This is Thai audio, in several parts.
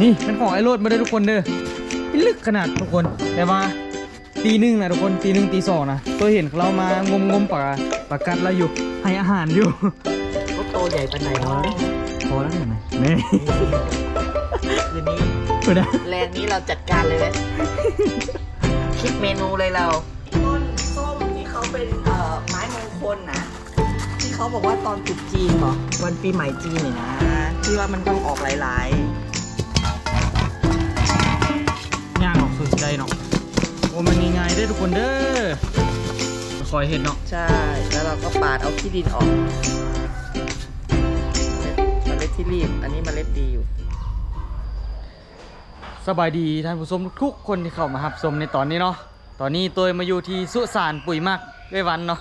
นี่เป็นของไอ้โรดมาได้ทุกคนเด้อนี่ลึกขนาดทุกคนแต่ว่าตีหนึ่งนะทุกคนตีหนึ่งตีสองนะตัวเห็นเรามางมงมๆปลาปลากัดเราอยู่ให้อาหารอยู่ก็โตใหญ่ปันไหนเนาะพอแล้วเห็นไหมนี่คืนนี้คุณนะแรงนี้เราจัดการเลยไหมคิดเมนูเลยเราต้นส้มที่เขาเป็นเอ่อไม้มงคลนะที่เขาบอกว่าตอนตรุษจีนเหรอวันปีใหม่จีนเนี่ยนะที่ว่ามันต้องออกหลายย่างออกสุดได้เนาะโอ้มันง่ายๆได้อทุกคนเด้อคอยเห็นเนาะๆใช่ แล้วเราก็ปาดเอาขี้ดินออกเมล็ดที่รีบ อันนี้เมล็ดดีอยู่ สบายดีท่านผู้ชมทุกๆคนที่เข้ามารับชมในตอนนี้เนาะ ตอนนี้ตัวมาอยู่ที่สุสานปุ๋ยมักด้วยวันเนาะ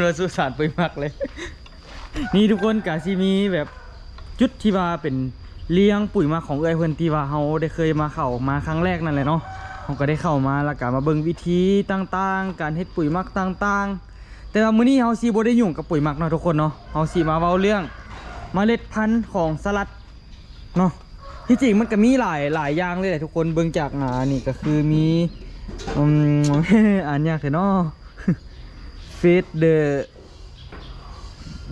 เราสุสานปุ๋ยมักเลย นี่ทุกคนกาซีมีแบบจุดที่ว่าเป็น เลี้ยงปุ๋ยมักของเอ้ยเพื่อนที่ว่าเขาได้เคยมาเข้ามาครั้งแรกนั่นแหละเนาะเขาก็ได้เข้ามาแล้วก็มาเบิ่งวิธีต่างๆ การเฮ็ดปุ๋ยมักต่างๆ แต่ว่ามื้อนี้เฮาสิบ่ได้ยุ่งกับปุ๋ยมักเนาะทุกคนเนาะเฮาสิมาเว้าเรื่องเมล็ดพันธุ์ของสลัดเนาะที่จริงมันก็มีหลายหลายอย่างเลยแหละทุกคนเบิ่งจากงานนี่ก็คือมีอืมอ่านยากแท้เนาะเฟสเดอ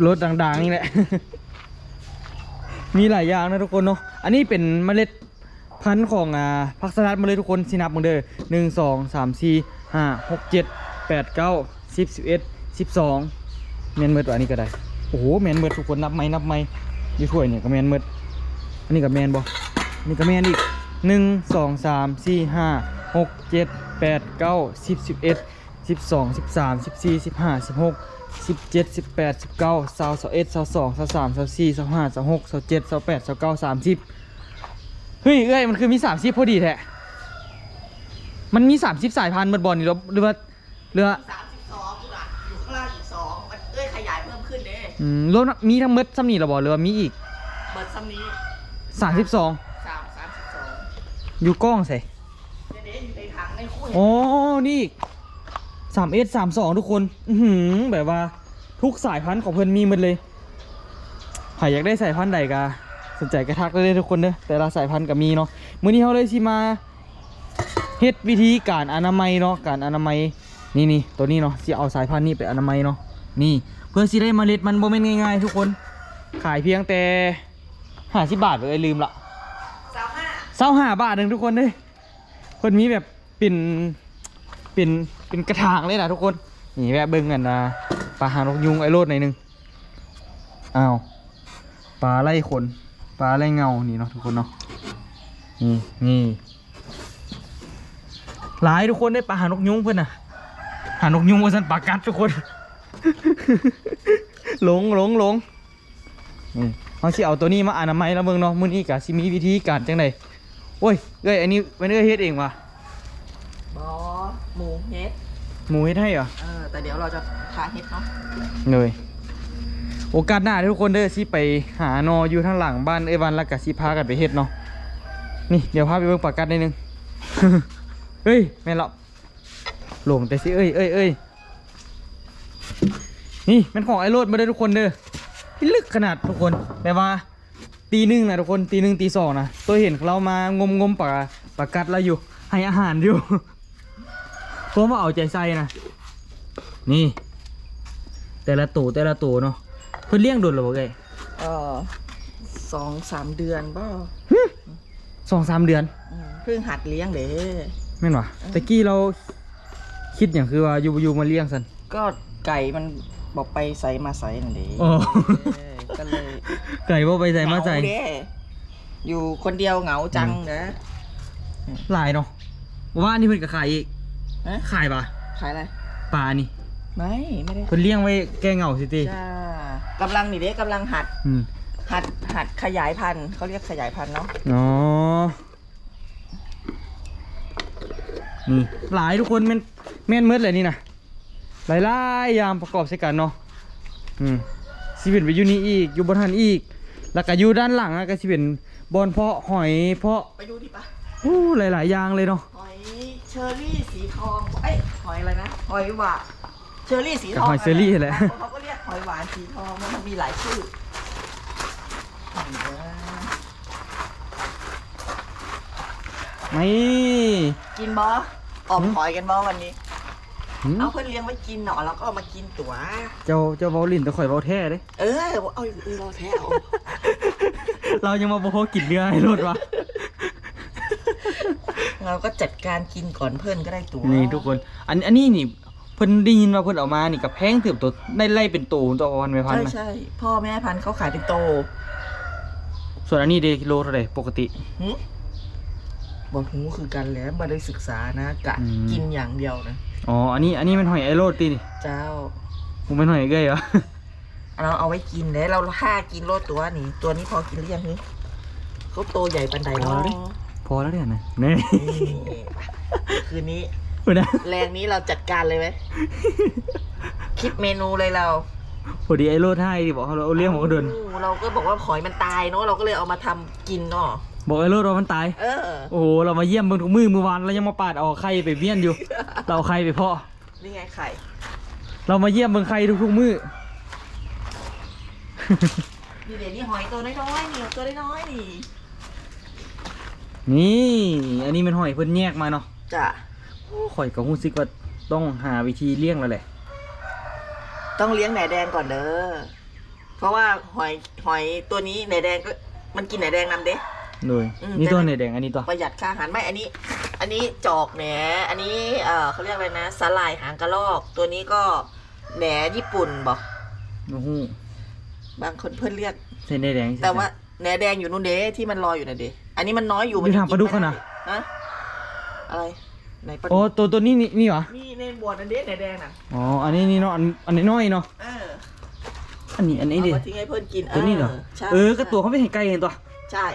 รถดังๆนี่แหละ มีหลายอย่างนะทุกคนเนาะอันนี้เป็นเมล็ดพันธุ์ของอ่าผักสลัดมาเลยทุกคนสินับมึงเด้อหนึ่งสองสามสี่ห้าหกเจ็ดแปดเก้าสิบสิบเอ็ดสิบสองแมนเมิดว่ะอันนี้ก็ได้โอ้โหแมนเมิดทุกคนนับไหมนับไหมอยู่ถ้วยเนี่ยก็แมนเมิดอันนี้ก็แมนบอนนี้ก็แมนอีกหนึ่งสองสามสี่ห้าหกเจ็ดแปดเก้าสิบสิบเอ็ด สิบสองสิบสามสิบสี่สิบห้าสิบหกสิบเจ็ดสิบแปดสิบเก้าสาวสาวเอ็ดสาวสองสาวสามสาวสี่สาวห้าสาวหกสาวเจ็ดสาวแปดสาวเก้าสามสิบเฮ้ยเอ้ยมันคือมีสามสิบพอดีแท้มันมีสามสิบสายพันธุ์หมดบอลนี่หรอหรือว่าหรือว่าสามสิบสองกูละอยู่ข้างล่างอีกสองมันเอ้ยขยายเพิ่มขึ้นเด้อืมรวมมีทั้งหมดซ้ำนี่หรอบอหรือว่ามีอีกเบิร์ดซัมนี้สามสิบสองสามสามสิบสองอยู่กล้องใส่เดี๋ยวเดี๋ยวอยู่ใน ถังในคู่อ๋อนี่สามเอสสามสองทุกคน อือหือแบบว่าทุกสายพันธุ์ของเพิ่นมีหมดเลยใครอยากได้สายพันธุ์ใดกะสนใจกระทักได้เลยทุกคนเด้อแต่ละสายพันธุ์ก็มีเนาะมื้อนี้เขาเลยสิมาเฮ็ดวิธีการอนามัยเนาะการอนามัยนี่นี่ตัวนี้เนาะสิเอาสายพันธุ์นี้ไปอนามัยเนาะนี่เพื่อสิได้เมล็ดมันบ่แม่นง่ายๆ ทุกคน ขายเพียงแต่50บาทเลยลืมละสามห้าเศร้าห้าบาทหนึ่งทุกคนเลยคนมีแบบเป็นเป็น เป็นกระถางเลยนะทุกคนนี่แวะเบิ้งกันนะปลาหางนกยุงไอโรดหน่อยหนึงอ้าวปลาไล่ขนปลาไล่เงานี่เนาะทุกคนเนาะนี่นี่หลายทุกคนได้ปลาหางนกยุงเพื่อนน่ะหางนกยุงว่าสันปลากัดทุกคนหลงหลงหลงนี่เขาสิเอาตัวนี้มาอนามัยแล้วเบิ่งเนาะมื้อนี้ก็สิมีวิธีการจังไดโอ้ยเอ้ยอันนี้เป็นเอ้ยเฮ็ดเองว่ะ หมูเฮ็ดหมูเฮ็ดให้เหรอ เออแต่เดี๋ยวเราจะทาเฮ็ดเนาะเลยโอกาสหน้าทุกคนเด้อสิไปหานออยู่ทางหลังบ้านเอ้ยวันแล้วก็สิพากันไปเฮ็ดเนาะนี่เดี๋ยวพาไปเบิ่งปลากัดนิดนึงเฮ้ยแม่นและหลงแต่สิเอ้ยเอ้ยเอ้ยนี่เป็นของไอ้โรดมาได้อทุกคนเด้อที่ลึกขนาดทุกคนแต่ว่าตีหนึ่งนะทุกคนตีหนึ่งตีสองนะตัวเห็นเรามางมงมๆปลาปลากัดเราอยู่ให้อาหารอยู่ เพราะว่าเอาใจใส่นะ นี่ แต่ละตัวแต่ละตัวเนาะ เพิ่นเลี้ยงโดนหรือเปล่าเอ้ยเออสองสามเดือนเปล่าสองสามเดือนอืมเพิ่งหัดเลี้ยงเด้แม่นวะตะกี้เราคิดอย่างคือว่าอยู่อยู่มาเลี้ยงสัน ก็ไก่มันบอกไปใส่มาใส่นั่นเด้อ๋อ เออก็เลยไก่บ่ไปใส่มาใส่เหงเด้อยู่คนเดียวเหงาจังเด้อหลายเนาะว่านี่เพิ่นก็ขายอีก ฮะ ขายปะขายอะไรปลานี่ไม่ไม่ได้เพิ่นเลี้ยงไว้แก้เหงาสิติจ้ากำลังนี่เด้กำลังหัด อืมหัดหัดขยายพันธุ์เขาเรียกขยายพันธุ์เนาะอ๋อนี่หลายทุกคนแม่นแม่นเมดเลยนี่นะหลายๆอย่างประกอบใช้กันเนาะอืมสิเป็นไปอยู่นี่อีกอยู่บนหันอีก แล้วก็อยู่ด้านหลังอะก็สิเป็นบอนเพาะหอยเพาะไปดูดิปะ อู้หลายๆอย่างเลยเนาะหอย เชอรี่สีทองเอ้ยหอยอะไรนะหอยหวานเชอรี่สีทองหอยเชอรี่แหละเขาก็เรียกหอยหวานสีทองมันมีหลายชื่อไม่กินบอสอมหอยกันบอสวันนี้เอาเพื่อนเลี้ยงไว้กินหนาะแล้วก็มากินตัว เจ้าเจ้าเบาลินตะข่อยบอาแท้เลยเออเอาเบาแท้เรายังมาโบกินเรื่อยห้รดวะ เราก็จัดการกินก่อนเพื่อนก็ได้ตัวนี่ทุกคน อันอันนี้นี่เพิ่นได้ยินว่าเพิ่นเอามานี่กับแพงเติบโตได้ไล่เป็นโตตัววันไม่พันใช่นะใช่พ่อแม่พันธุ์เขาขายเป็นโตส่วนอันนี้เดกิโลเท่าไหร่ปกติ หึบอกหูคือกันแล้วมาได้ศึกษานะกะอืม กินอย่างเดียวนะอ๋ออันนี้อันนี้มันหอยไอโรดตีนี่เจ้า ผมเป็นหอยเกยเหรอ เราเอาไว้กินแล้วเราห้ากินโลตัวนี้ตัวนี้พอกินหรือยังนี่เขาโตใหญ่ปันใดพอเนาะแล้วดิพ อแล้วเดี๋ยวนะนี่นี่คืนนี้เดี๋ยวนะแรงนี้เราจัดการเลยไหม คิดเมนูเลยเราพอดีไอโรดให้ดิบอกเขาเอาเลี้ยงผมก็เดินโอ้เราก็บอกว่าหอยมันตายเนาะเราก็เลยเอามาทำกินเนาะบอกไอโรดว่ามันตาย เออ โอ้โหเรามาเยี่ยมเบิ่งทุกมือมือวานเรายังมาปาดเอาไข่ไปเวียนอยู่ เราเอาไข่ไปเพาะนี่ไงไข่ เรามาเยี่ยมเบิ่งไข่ทุกๆมือนี่เดี๋ยวนี้หอยตัวน้อยๆนี่ตัวน้อยๆนี่ นี่ อันนี้เป็นหอยเพิ่นแยกมาเนาะจ้ะโอ้ข่อยก็รู้สึกว่าต้องหาวิธีเลี้ยงแล้วแหละ ต้องเลี้ยงแหนแดงก่อนเด้อเพราะว่าหอยหอยตัวนี้แหนแดงก็มันกินแหนแดงนำเด้โดยอืม นี่ตัวแต่ไหนแดงอันนี้ตัวประหยัดค่าอาหารไม่อันนี้ อันนี้จอกแหนอันนี้เอ่อเขาเรียกอะไรนะสาลายหางกระรอก ตัวนี้ก็แหนญี่ปุ่นบอกโอ้โหบางคนเพื่อนเรียกเส้นแดงๆแต่ว่าแหนแดงอยู่นู่นเด้ที่มันลอยอยู่น่ะเด้ อันนี้มันน้อยอยู่อยู่ทางปลาดุกไม่อะนะฮะอะไรไหนปลาดุโอ้กตัวตัวนี้นี่นี่เหรอนี่ในบวชนั่นเด้แหนแดงน่ะอ๋ออันนี้นี่เนาะอันอันนี้น้อยเนาะเอออันนี้อันนี้เอาดิมาทิ้งให้เพื่อนกินตัวนี้เหรอใช่เออก็ตัวเขาไม่เห็นไกลเห็นตัวใช่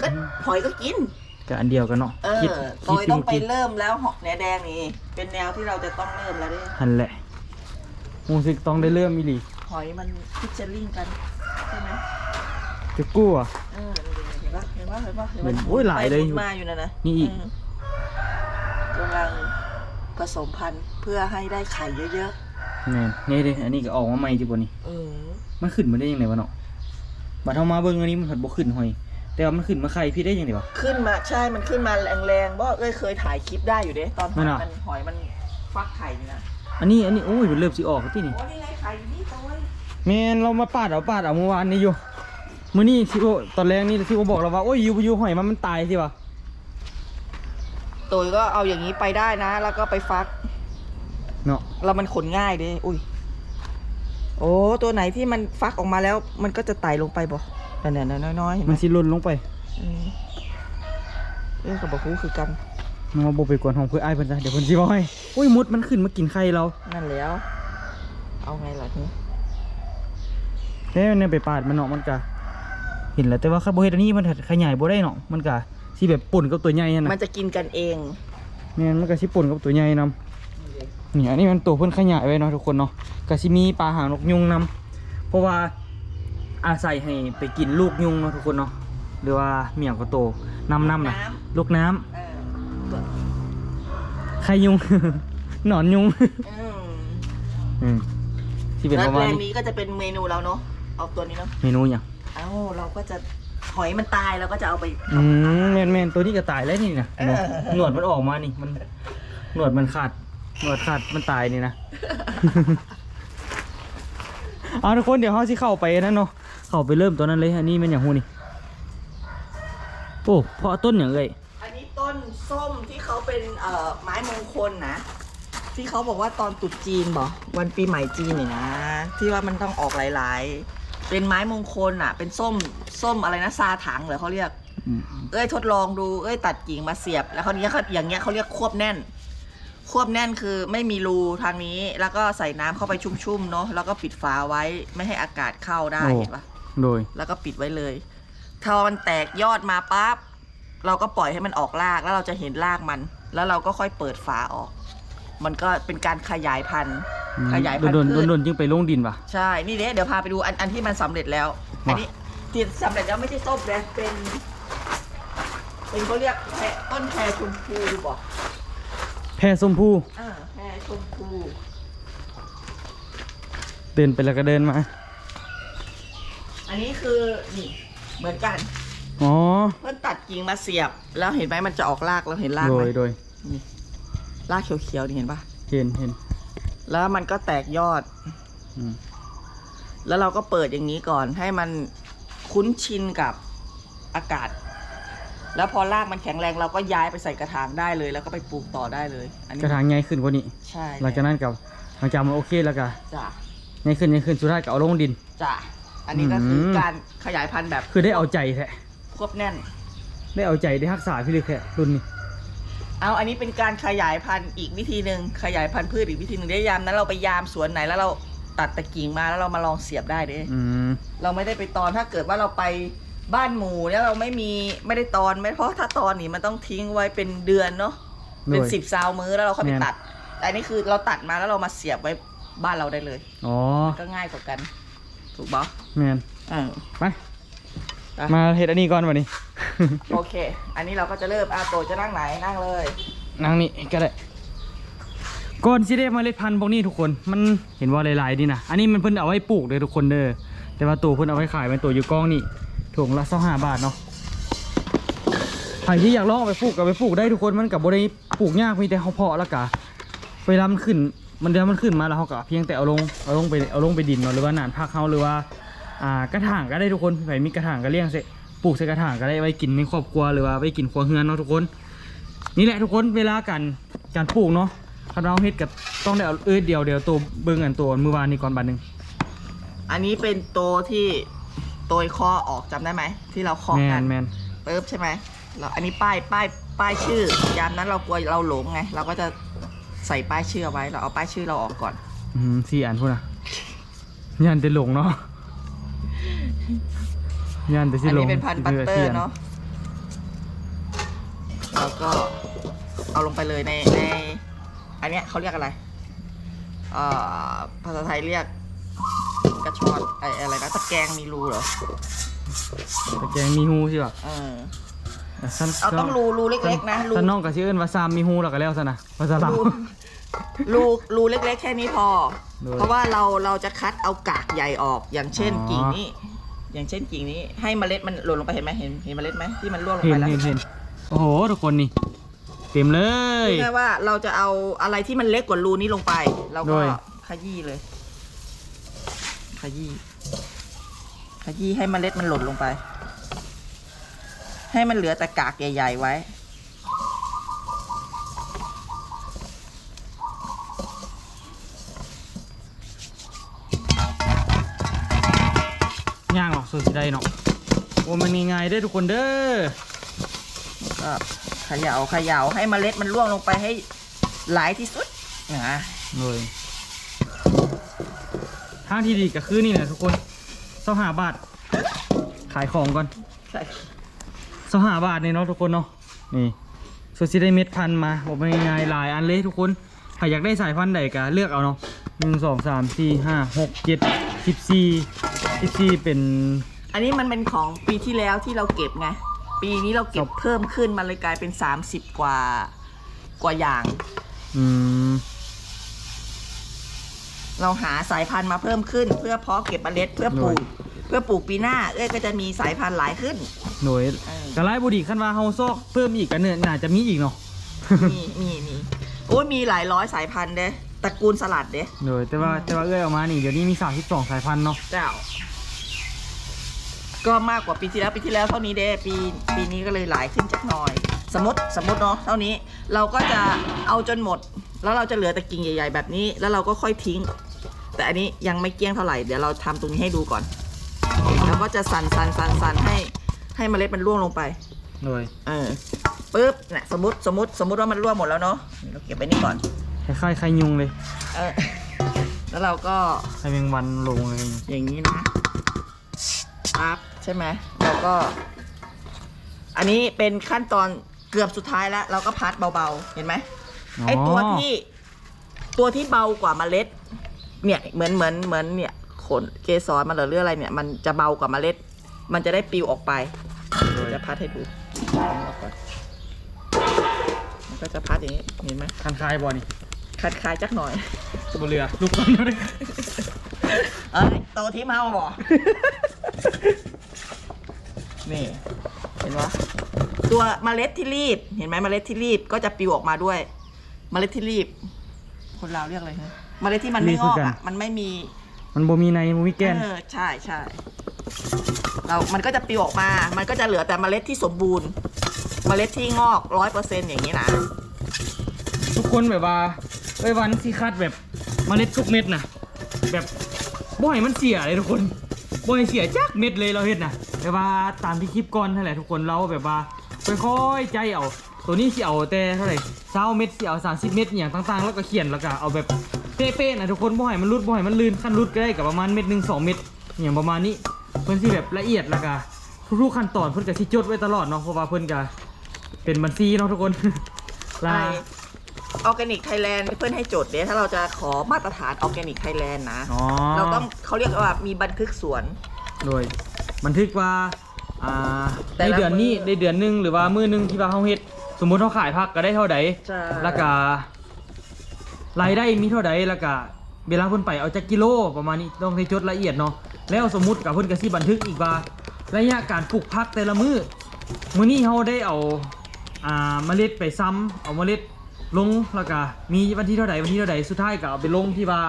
ก็หอยก็กิน ก็อันเดียวกันเนาะเออคิดโดคิดยต้องไปกินเริ่มแล้วหอกแหนแดงนี่เป็นแนวที่เราจะต้องเริ่มแล้วเด้หันแหละมูสิกต้องได้เริ่มอีหลีหอยมันพิชเชอร์ลิงกันใช่ไหมจะกู้อะเออเห็นปะเห็นปะเห็นปะเห็นเห็ปะนโอ้ยหลายเลยไปมุดมาอยู่นะนะนี่อีกเกำลังผสมพันธุ์เพื่อให้ได้ไข่เยอะนี่นี่ดิอันนี้ก็ออกมาใหม่จิบนี่ๆอืมมันขึ้นมาได้ยังไงวะเนาะบัดเฮามาเบิ่งอันนี้มันผัดบ่ขึ้นหอย แต่ว่ามันขึ้นมาไข่พี่ได้ยังไงวะ ขึ้นมาใช่มันขึ้นมาแรงๆเพราะเอ้ยเคยถ่ายคลิปได้อยู่เด้ตอนหอยนั่นน่ะ มันหอยมันฟักไข่นี่นะอันนี้อันนี้โอ้ยมันเริ่มสิออกแล้วที่นี่โอ้นี่ไงไข่อยู่นี่ตัวแม่นเรามาปาดเอาปาดเอาเมื่อวานนี้อยู่ มื้อนี้สิโอตอนแรกนี่สิโอบอกเราว่าโอ้ยอยู่อยู่หอยมันมันตายสิวะตัวก็เอาอย่างนี้ไปได้นะ แล้วก็ไปฟัก เนาะแล้วมันขนง่ายเด้อุ้ย โอ้ตัวไหนที่มันฟักออกมาแล้ว มันก็จะไต่ลงไปบ่นั่นๆน้อยๆเห็นไหมัมนสิหล่นลงไปอืมเอ้ยกับบอกฮู้คือกันมาบ่ไปกวนห้องเพื่ออ้ายเพิ่นซะเดี๋ยวเพิ่นสิบ่ให้โอ้ยมดมันขึ้นมากินไข่เรานั่นแล้ว เอาไงล่ะทีแท้เนี่ยไปปาดมันเนาะมันก็เห็นแล้วแต่ว่าข้าบ่เฮ็ดอันนี้มันขยายบ่ได้เนาะมันก็สิแบบป่นกับตัวใหญ่นั่นมันน่ะจะกินกันเอง แม่นมันก็สิป่นกับตัวใหญ่นํนี่อันนี้มันตัวเพิ่นขยายไว้เนาะทุกคนเนาะก็สิมีปลาหางนกยุงนํเพราะว่าอาศัยให้ไปกินลูกยุงเนาะทุกคนเนาะหรือว่าเมี่ยงก็โตน้ำน้ำน่ะลูกน้ำเออตัวไข่ยุง หนอนยุง อืมอืมที่เป็นแล้ปวระมาณแรงนี้นี้ก็จะเป็นเมนูเราเนาะเอาตัวนี้เนาะเมนูอย่าง เอ้าเราก็จะหอยมันตายเราก็จะเอาไปอืมแมนแมนตัวนี้ก็ตายแล้วนี่นะเออหนวดมันออกมานี่มันหนวดมันขาดหนวดขาดมันตายนี่นะ เอาทุกคนเดี๋ยวเขาสิเข้าไปนั่นเนาะเข้าไปเริ่มตัวนั้นเลยอันนี้มันอย่างหูนี่โอ้เพราะต้นอย่างเลยอันนี้ต้นส้มที่เขาเป็นเอ่อไม้มงคลนะ ที่เขาบอกว่าตอนตรุษจีนบอกวันปีใหม่จีนเนี่ยนะ ที่ว่ามันต้องออกหลาย ๆ เป็นไม้มงคลอะ เป็นส้มส้มอะไรนะซาถังเหรอเขาเรียกอืมเอ้ยทดลองดูเอ้ยตัดกิ่งมาเสียบ แล้วเขาเนี้ยเขาอย่างเงี้ยเขาเรียกควบแน่น ควบแน่นคือไม่มีรูทางนี้ แล้วก็ใส่น้ำเข้าไปชุ่มๆเนาะแล้วก็ปิดฝาไว้ไม่ให้อากาศเข้าได้เห็นปะโดย แล้วก็ปิดไว้เลยถ้ามันแตกยอดมาปั๊บเราก็ปล่อยให้มันออกรากแล้วเราจะเห็นรากมัน แล้วเราก็ค่อยเปิดฝาออก มันก็เป็นการขยายพันธุ์ ขยายพันธุ์โดนพืชๆโดนๆจึงไปลงดินป่ะใช่นี่เดี๋ยวเดี๋ยวพาไปดูอันอันที่มันสำเร็จแล้ว อันนี้ที่สำเร็จแล้วไม่ใช่ส้มเลยเป็นเป็นเขาเรียกแพะต้นแพรชมพูบอกแพรส้มพูอ่าแพรชมพูเดินไปแล้วก็เดินมา อันนี้คือนี่เหมือนกันอ๋อเพื่อนตัดตัดกิ่งมาเสียบ แล้วเห็นไหมมันจะออกรากแล้วเห็นรากโดไหมยโดยนี่ รากเขียวๆนี่เห็นปะเห็นเห็นแล้วมันก็แตกยอด อืมแล้วเราก็เปิดอย่างนี้ก่อน ให้มันคุ้นชินกับอากาศ แล้วพอรากมันแข็งแรงเราก็ย้ายไปใส่กระถางได้เลย แล้วก็ไปปลูกต่อได้เลย อันนี้กระถางใหญ่ขึ้นกว่านี้ ใช่หลังจากนั้นกับหลังจากมันโอเคแล้วก็จ้ะใหญ่ขึ้นใหญ่ขึ้นสุดท้ายก็เอาลงดิน จ้ะอันนี้ก็คืออม การขยายพันธุ์แบบคือได้เอาใจแท้ควบแน่น ได้เอาใจได้รักษาพี่ลึกแท้รุ่นนี้ เอาอันนี้เป็นการขยายพันธุ์อีกวิธีหนึ่งขยายพันธุ์พืชอีกวิธีหนึ่งได้ยามนั้นเราไปยามสวนไหนแล้วเราตัดตะกิ่งมาแล้วเรามาลองเสียบได้เด้อืมเราไม่ได้ไปตอนถ้าเกิดว่าเราไปบ้านหมู่แล้วเราไม่มีไม่ได้ตอนไม่เพราะถ้าตอนนี่มันต้องทิ้งไว้เป็นเดือนเนาะเป็นโดยสิบซาวมื้อแล้วเราค่อยไปแม่น ตัด แต่อันนี้คือเราตัดมาแล้วเรามาเสียบไว้บ้านเราได้เลย อ๋อก็ง่ายกว่ากัน ถูกปะแมนเออไปไป มาเฮ็ดอันนี้ก่อนวันนี้ โอเค อันนี้เราก็จะเริ่มอาโตจะนั่งไหนนั่งเลย นั่งนี่ก็ได้ก่อนสิได้เมาเล็ดพันธุ์พวกนี้ทุกคน มันเห็นว่าหลายๆนี่นะอันนี้มันเพิ่นเอาไว้ปลูกเลยทุกคนเด้อ แต่ว่าตัวเพิ่นเอาไว้ขายเป็นตัวอยู่กล้องนี่ถุงละ25บาทเนาะใครที่อยากลองเอาไปปลูกก็ไปปลูกได้ทุกคน มันกับบ่ได้ปลูกยากมีแต่เขาเพาะแล้วก็เวลามันขึ้น มันเดี๋ยวมันขึ้นมาแล้วเขาก็เพียงแต่เอาลง เอาลงไป เอาลงไปดินเนาะ หรือว่าหนานพักเขาหรือว่า อ่ากระถางก็ได้ทุกคนใครมีกระถางก็เลี้ยงเสร็จปลูกใส่กระถางก็ได้ไว้กินในครอบครัวหรือว่าไว้กินครัวเฮือนเนาะทุกคน นี่แหละทุกคนเวลาการการปลูกเนาะคันเราเฮ็ดกับต้องได้เอาเอ้ยเดียวเดียวตัวเบิ่งอันตัวมือวานนี่ก่อนบัดหนึง อันนี้เป็นโตที่โตยคอออกจำได้ไหม ที่เราเคอแมกันนแมนปึ๊บใช่ไหมเราอันนี้ป้ายป้ายป้ายชื่อยามนั้นเรากลัวเราหลงไง เราก็จะใส่ป้ายชื่อเอาไว้เราเอาป้ายชื่อเราออกก่อน อืมสี่อันพุ่นน่ะยันจะหลงเนาะ ยันแต่สิอันหลงนี้เป็นพันธุ์บัตเตอสี่ร์นเนาะแล้วก็เอาลงไปเลยในใน อันเนี้ยเขาเรียกอะไรเอ่อภาษาไทยเรียกกระชอนไออะไรนะตะแกรงมีรูเหรอตะแกรงมีหูใช่ป่ะเออท่านเอาต้องรูรูเล็กๆนะรูท่านน้องกับชื่อเอิ้นว่าซามมีหูแล้วก็แล้วซะนะภาษาลาว รูรูรูเล็กๆ แค่นี้พอโดยเพราะว่าเราเราจะคัดเอากากใหญ่ออกอย่างเช่นอ๋อ กิ่งนี้ อย่างเช่นกิ่งนี้ ให้เมล็ดมันหล่นลงไปเห็นไหมเห็นเห็นเมล็ดไหมที่มันร่วงลงเห็ไปนแล้วเห็นเห็นโอ้โหทุกคนนี่ เต็มเลย แค่ว่าเราจะเอาอะไรที่มันเล็กกว่ารูนี้ลงไป เราโดก็ยขยี้เลย ขยี้ขยี้ให้เมล็ดมันหล่นลงไป ให้มันเหลือแต่กากใหญ่ ๆ ไว้ ได้เนาะโอ้มันง่ายๆได้อทุกคนเด้อก็เขย่าเขย่าให้เมล็ดมันร่วงลงไปให้หลายที่สุดนะเลยทางที่ดีก็คือนี่แหละทุกคนเสาหาบาท ขายของก่อนใช่เสาหาบาทเนี่ยเนาะทุกคนเนาะนี่ส่วนสิได้เม็ดพันธุ์มาบอกเป็นง่ายๆหลายอันเลยทุกคนใครอยากได้สายพันธุ์ใดก็เลือกเอาเนาะหนึ่งสองสามสี่ห้าหกเจ็ดสิบสี่สิบสี่เป็น อันนี้มันเป็นของปีที่แล้วที่เราเก็บไง ปีนี้เราเก็บเพิ่มขึ้นมันเลยกลายเป็น30กว่ากว่าอย่าง อืม เราหาสายพันธุ์มาเพิ่มขึ้น เพื่อเพาะเก็บเมล็ดเพื่อปลูก เพื่อปลูกปีหน้า เอ้ยก็จะมีสายพันธุ์หลายขึ้น หน่วยเออกระไรบุดีขั้นว่าเฮาซอกเพิ่มอีกกันเนี่ยน่าจะมีอีกเนาะ มีมีมีโอ้ยมีหลายร้อยสายพันธุ์เด้ตระกูลสลัดเด้โดยแต่ว่าแต่ว่าเอ้ยเออกมานี่เดี๋ยวนี้มีสามสิบสองสายพันธุ์เนาะ เจ้า ก็มากกว่าปีที่แล้วปีที่แล้วเท่านี้เด้ปีปีนี้ก็เลยหลายขึ้นจักหน่อย สมมติสมมติเนาะเท่านี้เราก็จะเอาจนหมด แล้วเราจะเหลือแต่กิ่งใหญ่ ๆ แบบนี้ แล้วเราก็ค่อยทิ้ง แต่อันนี้ยังไม่เกลี้ยงเท่าไหร่เดี๋ยวเราทำตรงนี้ให้ดูก่อนแล้วก็จะสั่นสั่นสั่นสั่นให้ให้เมล็ดมันร่วงลงไปโดยเออปุ๊บเนี่ยสมมติสมมติสมมติว่ามันร่วงหมดแล้วเนาะเราเก็บไว้นี่ก่อนคล้ายๆไข่ยุงเลยเออแล้วเราก็ไข่แมงวันลงเลยอย่างนี้นะปั๊บ ใช่ไหมเราก็ อันนี้เป็นขั้นตอนเกือบสุดท้ายแล้ว เราก็พัดเบาๆ เห็นไหมไอตัวที่ตัวที่เบากว่าเมล็ด เนี่ยเหมือนเหมือนเหมือนเนี่ยขนเกสรมันหรือเรื่องอะไรเนี่ย มันจะเบากว่าเมล็ด มันจะได้ปลิวออกไปโดยจะพัดให้ดูเอาออกก่อนมันก็จะพัดอย่างนี้เห็นไหมคันคายบอนี่คัดคายจักหน่อยบนเรือลูกบอลเลยเอ้ยโตที่เมาบ่ นี่ เห็นปะตัวเมล็ดที่รีบ เห็นไหมเมล็ดที่รีบก็จะปลิวออกมาด้วย เมล็ดที่รีบ คนเราวเรียกอะไรฮะเมล็ดที่มันไม่งอกอะมันไม่มี มันบ่มีในบ่มีแกนเออใช่ใช่เรา มันก็จะปลิวออกมา มันก็จะเหลือแต่เมล็ดที่สมบูรณ์ เมล็ดที่งอกร้อยเปอร์เซ็นต์อย่างนี้นะ ทุกคนแบบว่าไว้วันที่คัดแบบเมล็ดทุกเม็ดนะแบบบ่ให้มันเสียเลยทุกคน บ่ให้เสียจักเม็ดเลยเราเฮ็ดนะแต่ว่าตามที่คลิปก่อนนั่นแหละทุกคนเราแบบว่าค่อยๆใจเอา ตัวนี้สิเอาแต่เท่าไหร่20เม็ดสิเอา30เม็ดอย่างต่างๆ แล้วก็เขียนแล้วก็เอาแบบเป๊ะๆนะทุกคนบ่ให้มันรุดบ่ให้มันลื่นขั้นรุดก็ได้กับประมาณเม็ดหนึ่งสองเม็ดอย่างประมาณนี้เพิ่อนสิแบบละเอียดแล้วก็ทุกๆขั้นตอนเพิ่อนก็สิจดไว้ตลอดเนาะเพราะว่าเพิ่อนก็เป็นบัญชีเนาะทุกคนลา ออร์แกนิกไทยแลนด์เพื่อนให้โจทย์เดี๋ยวถ้าเราจะขอมาตรฐานออร์แกนิกไทยแลนด์นะ อ๋อเราต้องเขาเรียกว่ามีบันทึกสวน โดยบันทึกว่าอ่าแต่ในละเดือนนี้มื้อในเดือนหนึงหรือว่ามื้อหนึงที่ว่าเฮาเฮ็ดสมมุติเฮาขายผักก็ได้เท่าใดใช่ แล้วก็รายได้มีเท่าใดแล้วก็เวลาเพิ่นไปเอาจักกิโลประมาณนี้ต้องให้จดละเอียดเนาะแล้วสมมุติกับเพิ่นก็สิบันทึกอีกว่าระยะการปลูกผักแต่ละมื้อมื้อนี้เฮาได้เอาอ่าเมล็ดไปซ้ำเอาเมล็ด ลงแล้วก็มีวันที่เท่าใดวันที่เท่าใดสุดท้ายก็เอาไปลงที่ว่า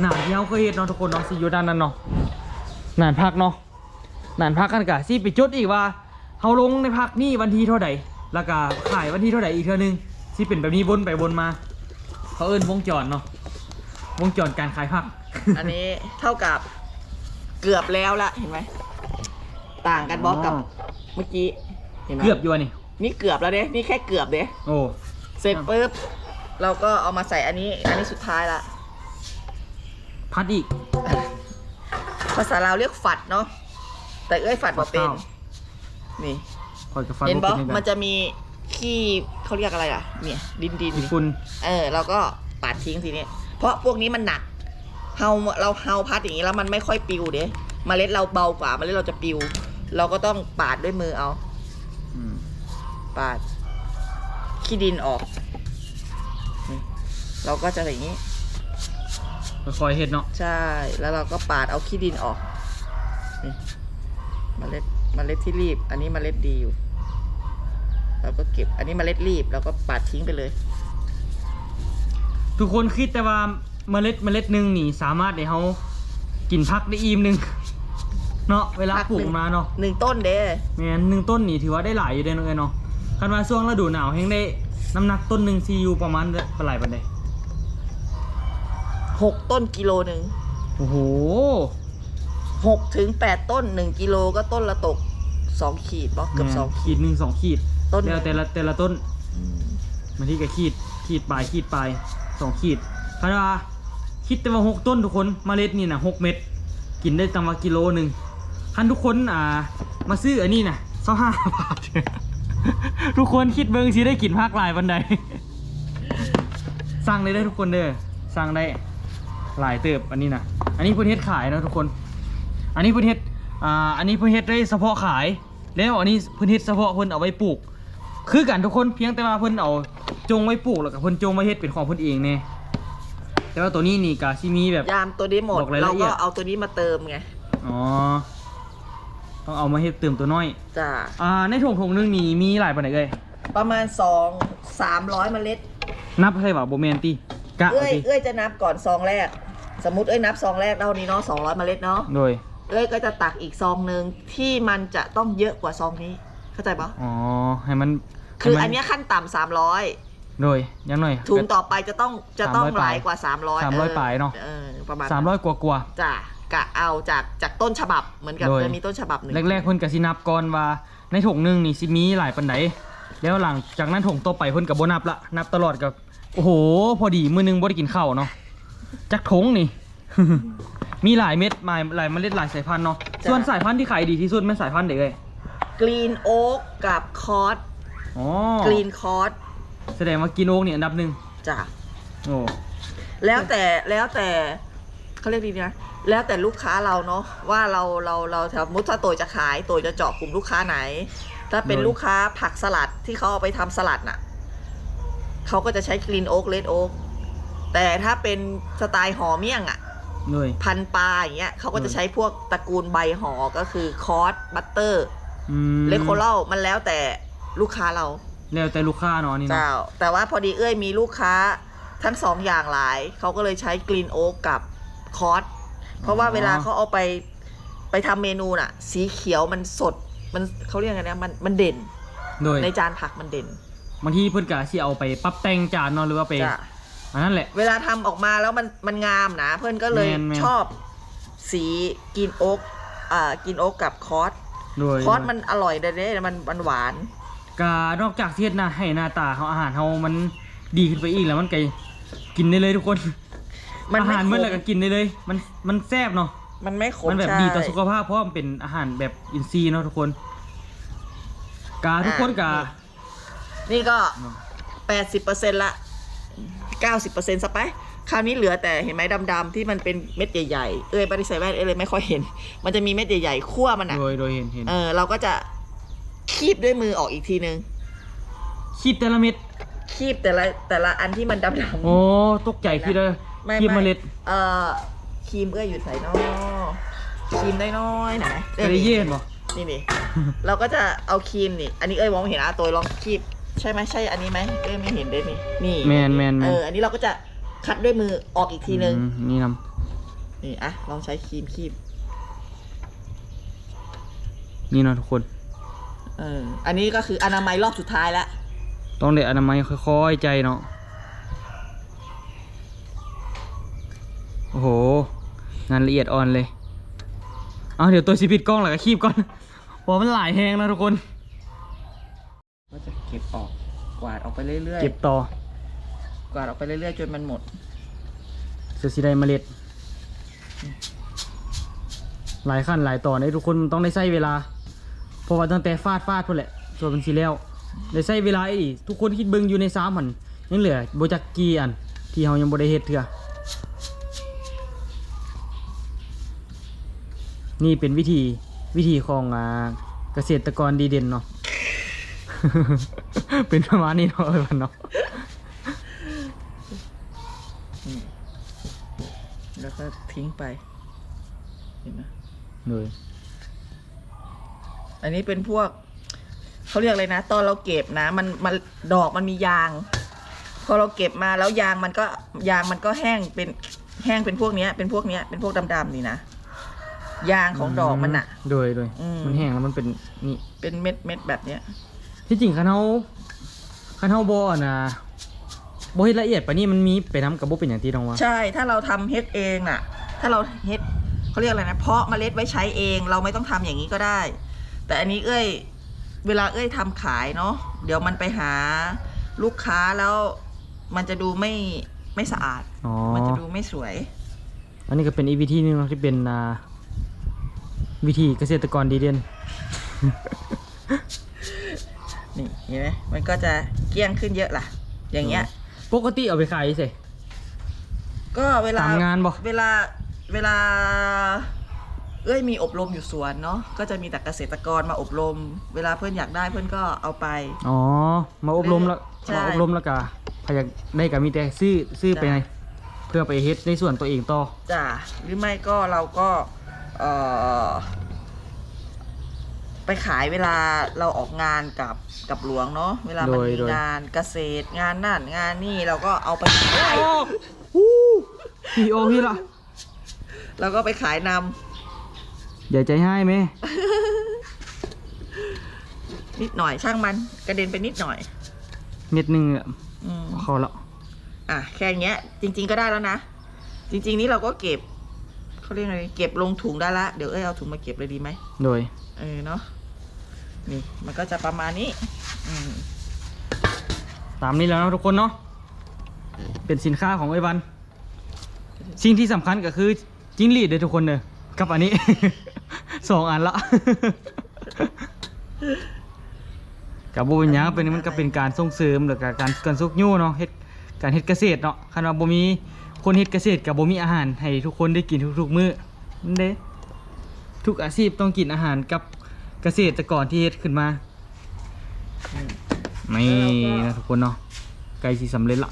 หนานที่เฮาเคยเฮ็ดเนาะทุกคนเนาะสิอยู่ด้านนั้นเนาะหนานผักเนาะนานพักกันกะสิไปจดอีกว่าเฮาลงในพักนี่วันที่เท่าใดแล้วก็ขายวันที่เท่าใดอีกเท่านึงสิเป็นแบบนี้วนไปวนมา เขาเอิ้นวงจรเนาะวงจรการขายผัก อันนี้เท่ากับเกือบแล้วละเห็นไหมต่างกันบล็อกกับเมื่อกี้เห็นไหมเกือบอยู่อันนี่นี่เกือบแล้วเด้นี่แค่เกือบเด้โอ้ เสร็จปุ๊บเราก็เอามาใส่อันนี้ อันนี้สุดท้ายละพัดอีก ภาษาลาวเรียกฝัดเนาะแต่เอ้ยฝัดบ่เป็นข้าวนี่คอยกับฟันเห็นบอบ่ป็มันจะมีขี้เขาเรียกอะไรอะ เนี่ย ดินดินมีฝุ่นเออเราก็ปาดทิ้งทีนี้เพราะพวกนี้มันหนักเฮาเราเฮาพัดอย่างนี้แล้วมันไม่ค่อยปิวเด้เมล็ดเราเบากว่าเมล็ดเราจะปิว เราก็ต้องปาดด้วยมือเอาอืมปาด ขี้ดินออกนี่เราก็จะอย่างนี้ ค่อยๆเฮ็ดเนาะใช่ แล้วเราก็ปาดเอาขี้ดินออกนี่เมล็ดเมล็ดที่รีบ อันนี้เมล็ดดีอยู่ เราก็เก็บ อันนี้เมล็ดรีบเราก็ปาดทิ้งไปเลย ทุกคนคิดแต่ว่าเมล็ดเมล็ดหนึงนี่สามารถให้เฮากินผักได้อิ่มหนึงเนาะเวลาผักปลูหนึ่กงมาเนาะหนึ่งต้นเด้แม่นหนึ่งต้นนี่ถือว่าได้หลายอยู่เด้เนาะเอ้ยเนาะคันว่าช่วงฤดูหนาวแฮงได้ น้ำหนักต้นหนึงสิอยู่ประมาณเท่าไหร่ปานใดหกต้นกิโลหนึ่งโอ้โหหกถึงแปดต้นหนึ่งกิโลก็ต้นละตกสองขีดบล็อกเกือบสองขีขีด ดหนึ่งสองขีดต้น แล้วแต่ละแต่ละต้นอืมบางทีก็ขีดขีดปลายขีดปลายสองขีดคันว่าคิดแต่ว่าหกต้นทุกคนเมล็ดนี่นะหกเม็ดกินได้ตามว่ากิโลหนึ่งคันทุกคนอ่ามาซื้ออันนี้นะเศร้าห้าบาท ทุกคนคิดเบิ้งสิได้กินภาคหลายบันไดสั่งเลยได้อทุกคนเด้อสั่งได้หลายเติบอันนี้นะอันนี้เพื่นเฮ็ดขายนะทุกคน อันนี้เพื่นเฮ็ดอ่าอันนี้เพื่นเฮ็ดได้เฉพาะขาย แล้วอันนี้เพื่นเฮ็ดเฉพาะเพิ่นเอาไว้ปลูก คือกันทุกคนเพียงแต่ว่าเพิ่นเอาจงไว้ปลูกแล้วก็เพิ่นจงไว้เฮ็ดเป็นของเพิ่นเองแน่แต่ว่าตัวนี้นี่ก็สิมีแบบยามตัวนี้หมดบอกรายเราละเอียก็ดเอาตัวนี้มาเติมไงอ๋อ ต้องเอามาเฮ็ดเติมตัวน้อย จ้าอ่า ในถุงถุงหนึงนี่มีหลายปานใดเอ้ยประมาณสองสามร้อยเมล็ด นับให้ว่าบ่แม่นติกะเอ้เอายติเอ้ยจะนับก่อนซองแรก สมมติเอ้ยนับซองแรกเท่านี้เนาะสองร้อยเมล็ดเนาะโดย เอ้ยก็จะตักอีกซองหนึ่งที่มันจะต้องเยอะกว่าซองนี้ เข้าใจปะอ๋อ ให้มันคือให้มัอันเนี้ยขั้นต่ำสามร้อยโดยยังหน่อย ถุงต่อไปจะต้องจะต้อง300หลายกว่าสามร้อย300ปลายเนาะเออประมาณ300กว่ากว่าจ้ะ กะเอาจากจากต้นฉบับเหมือนกับโดย จะมีต้นฉบับหนึ่งแรกๆเพิ่นก็สินับก่อนว่าในถุงหนึงนี่สิมีหลายปานใดแล้วหลังจากนั้นถุงต่อไปเพิ่นก็บ่นับละนับตลอดกับโอ้โห พอดีมื้อหนึงบ่ได้กินข้าวเนาะจักถุงนี่ มีหลายเม็ดหลายหลายเมล็ดหลายสายพันธุ์เนาะส่วนสายพันธุ์ที่ขายดีที่สุดแม่นสายพันธุ์ใดเอ่ยกรีนโอ๊กกับคอร์สอ๋อกรีนคอร์สแสดงว่ากินโอ๊กเนี่ยอันดับหนึ่งจ้ะ โอ้ แล้วแต่แล้วแต่เขาเรียกดีนะ แล้วแต่ลูกค้าเราเนาะว่าเราเราเราสมมติถ้าตัวจะขายตัวจะเจาะกลุ่มลูกค้าไหน ถ้าเป็นลูกค้าผักสลัดที่เขาเอาไปทำสลัดน่ะเขาก็จะใช้กรีนโอ๊กเลดโอ๊กแต่ถ้าเป็นสไตล์ห่อเมี่ยงอะเลยพันปลาอย่างเงี้ยเขาก็จะใช้พวกตระกูลใบห่อก็คือคอร์สบัตเตอร์อืมเลโคเลมันแล้วแต่ลูกค้าเราแล้วแต่ลูกค้าเนาะอันนี่เนาะเจ้าแต่ว่าพอดีเอ้ยมีลูกค้าทั้งสองอย่างหลายเขาก็เลยใช้กรีนโอ๊กกับคอส เพราะว่าเวลาเขาเอาไปไปทำเมนูน่ะ สีเขียวมันสดมันเขาเรียกไงนะมันมันเด่นโดยในจานผักมันเด่นบางทีเพิ่นก็สิเอาไปปรับแต่งจานเนาะหรือว่าไปจ้ะอันนั้นแหละ เวลาทำออกมาแล้วมันมันงามนะ เพื่อนก็เลยแม่นแม่นชอบสีกรีนโอ๊กอ่ากรีนโอ๊กกับคอสโดยคอสมันอร่อยเด้ๆมันมันหวานกานอกจากที่เฮ็ดหน้าให้หน้าตาของอาหารเฮามันดีขึ้นไปอีกแล้วมันก็กินได้เลยทุกคน มันอาไม่หารขมันมเลยก็กินได้เลย มันมันแซ่บเนาะมันไม่ขมมันแบบใช่ ดีต่อสุขภาพเพราะว่ามันเป็นอาหารแบบอินทรีย์เนาะทุกคนกาทุกคนกานี่ก็แปดสิบเปอร์เซ็นต์ละเก้าสิบเปอร์เซ็นต์สไป คราวนี้เหลือแต่เห็นไหมดำๆที่มันเป็นเม็ดใหญ่ๆ เอ้ยบริใส่แว่นเอ้ยเลยไม่ค่อยเห็น มันจะมีเม็ดใหญ่ๆคั่วมันอะ โดยโดยเห็นเห็นเออ เราก็จะคีบด้วยมือออกอีกทีนึง คิดแต่ละเม็ดคีบแต่ละแต่ละอันที่มันดำๆโอ้ตกใจคิดเลย ไม่คิดเมไม่ล็ด เอ่อครีมเอ้ยอยู่ใส่นอครีมได้น้อยๆไหนไม่ได้เย็นบ่นี่นี่ เราก็จะเอาครีมนี่ อันนี้เอ้ยมองไม่เห็นอะตัวลองคีบใช่ไหมใช่อันนี้ไหมเอ้ยไม่เห็นด้วยนี่นี่แมนแมนแมเอนออันนี้เราก็จะคัดด้วยมือออกอีกทีนึงอืมนี่นนี่อะลองใช้ครีมคีบำนี่เนาะทุกคน เอออันนี้ก็คืออนามัยรอบสุดท้ายแล้วต้องได้อนามัยค่อยๆใจเนาะ โอ้โห งานละเอียดอ่อนเลยเอาเดี๋ยวตัวสิปิดกล้องแล้วก็คีบก่อนเพราะมันหลายแหงแล้วทุกคน ก็จะเก็บออก กวาดออกไปเรื่อยเก็บต่อๆ กวาดออกไปเรื่อยๆ จนมันหมด เสือสีได้เมล็ด หลายขั้นหลายตอนได้ทุกคนต้องได้ใช้เวลา เพราะว่าตั้งแต่ฟาดฟาดพุ่นแหละส่วนมันสีแล้วได้ใช้เวลาอีกทุกคนคิดเบิ่งอยู่ในสามมันยังเหลือโบจักกี่อันที่เรายังบ่ได้เฮ็ดเถื่อ นี่เป็นวิธีวิธีของอ่าเกษตรกรดีเด่นเนาะ เป็นประมาณนี้เนาะเออเนาะแล้วก็ทิ้งไป เห็นไหมเลยอันนี้เป็นพวกเขาเรียกอะไรนะ ตอนเราเก็บนะ มันมันดอกมันมียาง พอเราเก็บมาแล้วยางมันก็ยางมันก็แห้งเป็นแห้งเป็นพวกเนี้ยเป็นพวกเนี้ยเป็นพวกดำๆนี่นะ ยางของดอกมันอะโดยโดยอืม มันแห้งแล้วมันเป็นนี่ เป็นเม็ดเม็ดแบบเนี้ย ที่จริงคันเฮาคันเฮาบ่อะนะบ่เฮ็ดละเอียดปานนี้มันมีไปนํกับบ่เป็นอย่างที่น้องว่า ใช่ถ้าเราทำเฮ็ดเองน่ะ ถ้าเราเฮ็ดเขาเรียกอะไรนะ เพาะเมล็ดไว้ใช้เองเราไม่ต้องทำอย่างนี้ก็ได้ แต่อันนี้เอ้ยเวลาเอ้ยทำขายเนาะเดี๋ยวมันไปหาลูกค้าแล้วมันจะดูไม่ไม่สะอาด อ๋อ มันจะดูไม่สวย อันนี้ก็เป็นอีกวิธีหนึงเนาะที่เป็นอ่า วิธีเกษตรกรดีเด่น นี่เห็นไหมมันก็จะเกลี้ยงขึ้นเยอะล่ะ อย่างเงี้ย ปกติเอาไปขายสิ ก็เวลาตามงานบ่ เวลาเวลา เอ้ยมีอบรมอยู่สวนเนาะก็จะมีแต่เกษตรกรมาอบรม เวลาเพื่อนอยากได้เพื่อนก็เอาไป อ๋อ มาอบรมแล้วใช่ มาอบรมแล้วก็ใครอยากได้ก็มีแต่ซื้อซื้อไปจ้ะในเพื่อไปเฮ็ดในส่วนตัวเองต่อ จ้ะหรือไม่ก็เราก็ เอ่อ ไปขายเวลาเราออกงานกับกับหลวงเนาะเวลามันโดยมีโดย งานเกษตรงานนั่นงานนี่เราก็เอาไปขายฮู้พี่โอพี่ละเราก็ไปขายนอย่าใจให้ไหมำนิดหน่อยช่างมันกระเด็นไปนิดหน่อย เม็ดหนึงอะอืมเข้าแล้ว อะแค่เนี้ยจริง ๆก็ได้แล้วนะ จริง ๆ นี่เราก็เก็บ เขาเรียกอะไรเก็บลงถุงได้ละเดี๋ยวเอ้ยเอาถุงมาเก็บเลยดีไหมโดย เออเนาะนี่มันก็จะประมาณนี้ อืมตามนี้แล้วเนาะทุกคนเนาะเป็นสินค้าของไอ้วัน สิ่งที่สำคัญก็คือจิ้งหรีดเลยทุกคนเนอะกับอันนี้ สองอันละ กับบุญยังเป็นมันก็เป็นการส่งเสริมหรือการการสุกยู่เนาะเฮ็ดการเฮ็ดเกษตรเนาะคันว่าบ่มี คนเฮ็ดเกษตรกับบ่มีอาหารให้ทุกคนได้กินทุกๆมื้อนั่นเด้ทุกอาชีพต้องกินอาหารกับเกษตรกรที่เฮ็ดขึ้นมาอืมนี่นะทุกคนเนาะใกล้สิสำเร็จละ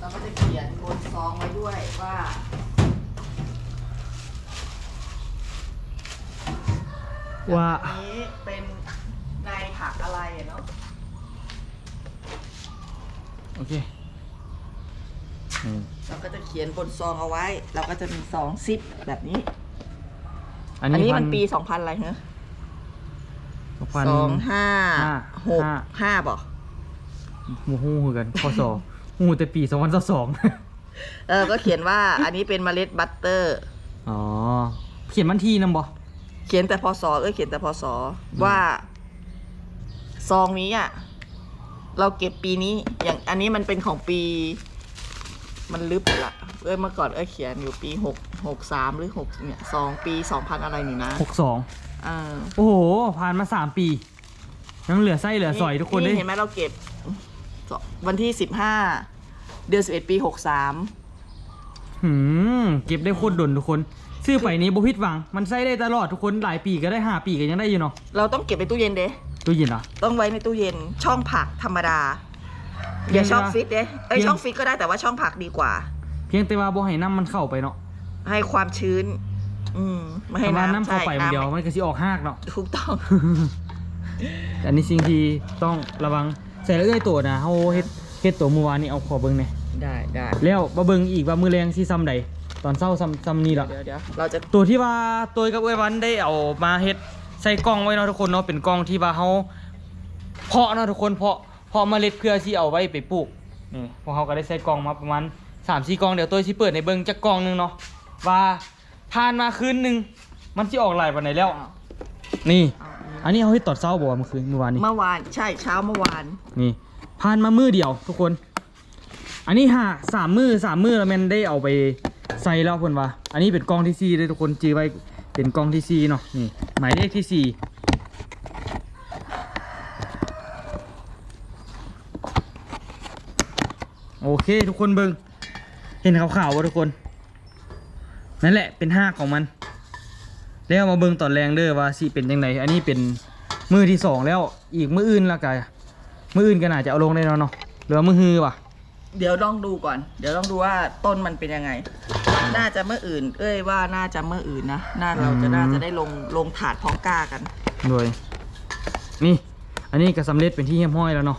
เราก็จะเขียนบนซองไว้ด้วยว่าว่าอันนี้เป็นในผักผักอะไรอะเนาะโอเคอืม เราก็จะเขียนบนซองเอาไว้ เราก็จะมีซองซิปแบบนี้ อันอันนี้นี้พัมันปีสองพันอะไรเหรอพัน สองห้าห้าหกห้า ห้าบ่หมูฮู้คือกันพศฮู้แต่ปี2022เออ ก็เขียนว่า อันนี้เป็นเมล็ดบัตเตอร์ อ๋อ เขียนวันที่นำบ่ เขียนแต่พศเอ้ยเขียนแต่พศว่า ซองนี้อะ เราเก็บปีนี้ อย่างอันนี้มันเป็นของปี มันลึบไปละเอ้ยเมื่อก่อนเอ้ยเขียนอยู่ปีหกหกสามหรือหกเนี่ยสองปีสองพันอะไรนี่นะ62เออโอ้โห ผ่านมา3ปี ยังเหลือไส้เหลือสอยทุกคนเลยเห็นไหมเราเก็บ วันที่สิบห้าเดือนสิบเอ็ดปีหกสามหืมเก็บได้โคตรดนทุกคนซื้อไปนี้บ่ผิดหวัง มันใช้ได้ตลอดทุกคนหลายปีก็ได้5ปีก็ยังได้อยู่เนาะเราต้องเก็บในตู้เย็นเด้ตู้เย็นเหรอต้องไว้ในตู้เย็นช่องผักธรรมดา อย่าช่องฟิตเด้ไอยเพียงช่องฟิตก็ได้แต่ว่าช่องผักดีกว่า เพียงแต่ว่าบ่ให้น้ำมันเข้าไปเนาะให้ความชื้น อืมไม่ให้ถ้าว่าน้ำน้ำเข้าไปใช่มันเดียวำมันก็สิออกหากเนาะถูกต้อง อันนี้สิ่งที่ต้องระวังใส่แล้วเอ้ยตัวนะเฮาเฮ็ดเฮ็ดตัวเมื่อวานนี้เอาขอเบิ่งแหน่ได้ได้แล้วมาเบิ่งอีกว่ามื้อแรงสิซ้ำใดตอนเช้าซ้ำซ้ำนี้ล่ะ เดี๋ยวเดี๋ยวเราจะตัวที่ว่าตัวกับเอ้ยวันได้เอามาเฮ็ดใส่กล่องไว้เนาะทุกคนเนาะเป็นกล่องที่ว่าเฮาเพาะเนาะทุกคนเพาะเพาะเมล็ดเพื่อที่เอาไว้ไปปลูกนี่พวกเฮาก็ได้ใส่กล่องมาประมาณ3-4กล่องเดี๋ยวตัวสิเปิดในเบิ่งจักกล่องหนึงเนาะว่าผ่านมาคืนหนึงมันสิออกหลายปานใดแล้ว นี่อันนี้เฮาเฮ็ดตอนเช้าบ่ว่าเมื่อคืนเมื่อวานนี้ เมื่อวานใช่เช้าเมื่อวาน นี่ผ่านมามือเดียวทุกคน อันนี้หาสามมือสามมือแล้วแมนได้เอาไปใส่แล้วเพิ่นว่า อันนี้เป็นกล้องที่สี่เลยทุกคนจือไว้เป็นกล้องที่สี่เนาะนี่หมายเลขที่สี่ โอเค ทุกคนเบิงเห็นขาวๆวะทุกคน นั่นแหละเป็นห้ากของมัน แล้วมาเบิงตอนแรงเด้อว่าสิเป็นยังไงอันนี้เป็นมือที่สองแล้วอีกมืออื่นและกันมืออื่นก็น่าจะเอาลงได้แล้วเนาะเหลือมือฮือว่ะเดี๋ยวลองดูก่อน เดี๋ยวลองดูว่าต้นมันเป็นยังไง น่าจะเมื่ออื่น เอ้ยว่าน่าจะเมื่ออื่นนะ น่าเราจะอืมน่าจะได้ลงลงถาดเพอกกล้ากัน โดย นี่ อันนี้ก็สำเร็จเป็นที่เยี่ยมห้อยแล้วเนาะ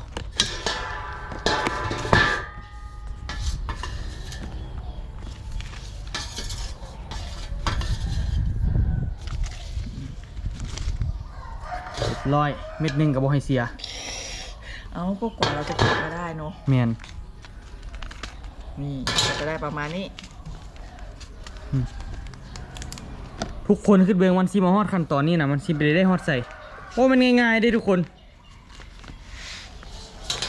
ร้อยเม็ดหนึ่งกับโบให้เสีย เอาก็กว่าเราจะเก็บมาได้เนาะแมนนี่ก็จะได้ประมาณนี้ ทุกคนขึ้นเบืองวันซีมาฮอดขั้นตอนนี้นะมันซีไปได้ฮอดใส่โอ้มันง่ายๆได้ทุกคน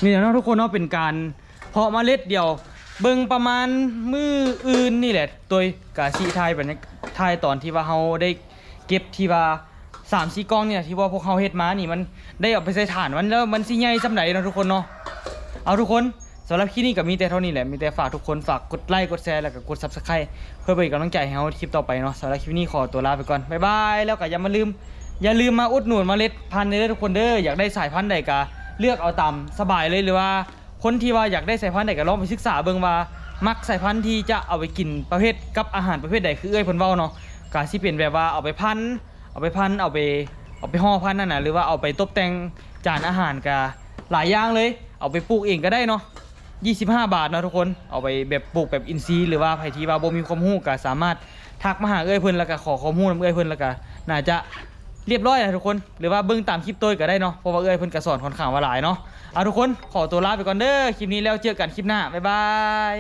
นี่แหละเนาะทุกคนเนาะเป็นการเพาะเมล็ดเดียว เบิ่งประมาณมืออื่นนี่แหละโดยกาซีไทยแบบนี้ไทยตอนที่ว่าเฮาได้เก็บที่ว่า สามสี่กล้องเนี่ยที่ว่าพวกเขาเฮ็ดมานี่มันได้เอาไปใส่ฐานมันแล้วมันสิใหญ่สำไหนเนาะทุกคนเนาะเอาทุกคนสำหรับคลิปนี้ก็มีแต่เท่านี้แหละมีแต่ฝากทุกคนฝากกดไลค์กดแชร์แล้วก็กด subscribe เพื่อเป็นกำลังใจให้เราคลิปต่อไปเนาะสำหรับคลิปนี้ขอตัวลาไปก่อนบ๊ายบายแล้วก็อย่ามาลืม อย่าลืมมาอุดหนุนเมล็ดพันธุ์เด้อทุกคนเด้ออยากได้สายพันธุ์ใดก็เลือกเอาตามสบายเลยหรือว่าคนที่ว่าอยากได้สายพันธุ์ใดก็ลองไปศึกษาเบิ่งว่ามักสายพันธุ์ที่จะเอาไปกินประเภทกับอาหารประเภทใดคือเอ้ยเพิ่นเว้าเนาะก็สิเป็นแบบว่าเอาไปพันธุ์ เอาไปพันเอาไปเอาไปห่อพันนั่นนะหรือว่าเอาไปตกแต่งจานอาหารก็หลายอย่างเลย เอาไปปลูกเองก็ได้เนาะ25 บาทเนาะทุกคนเอาไปแบบปลูกแบบอินทรีย์หรือว่าไผที่ว่าบ่มีความรู้ก็สามารถทักมาหาเอ้ยเพิ่นแล้วก็ขอข้อมูลนำเอ้ยเพิ่นแล้วก็น่าจะเรียบร้อยนะทุกคนหรือว่าเบิ่งตามคลิปตัวก็ได้เนาะเพราะว่าเอ้ยเพิ่นก็สอนค่อนข้างว่าหลายเนาะเอาทุกคนขอตัวลาไปก่อนเด้อคลิปนี้แล้วเจอกันคลิปหน้าบ๊ายบาย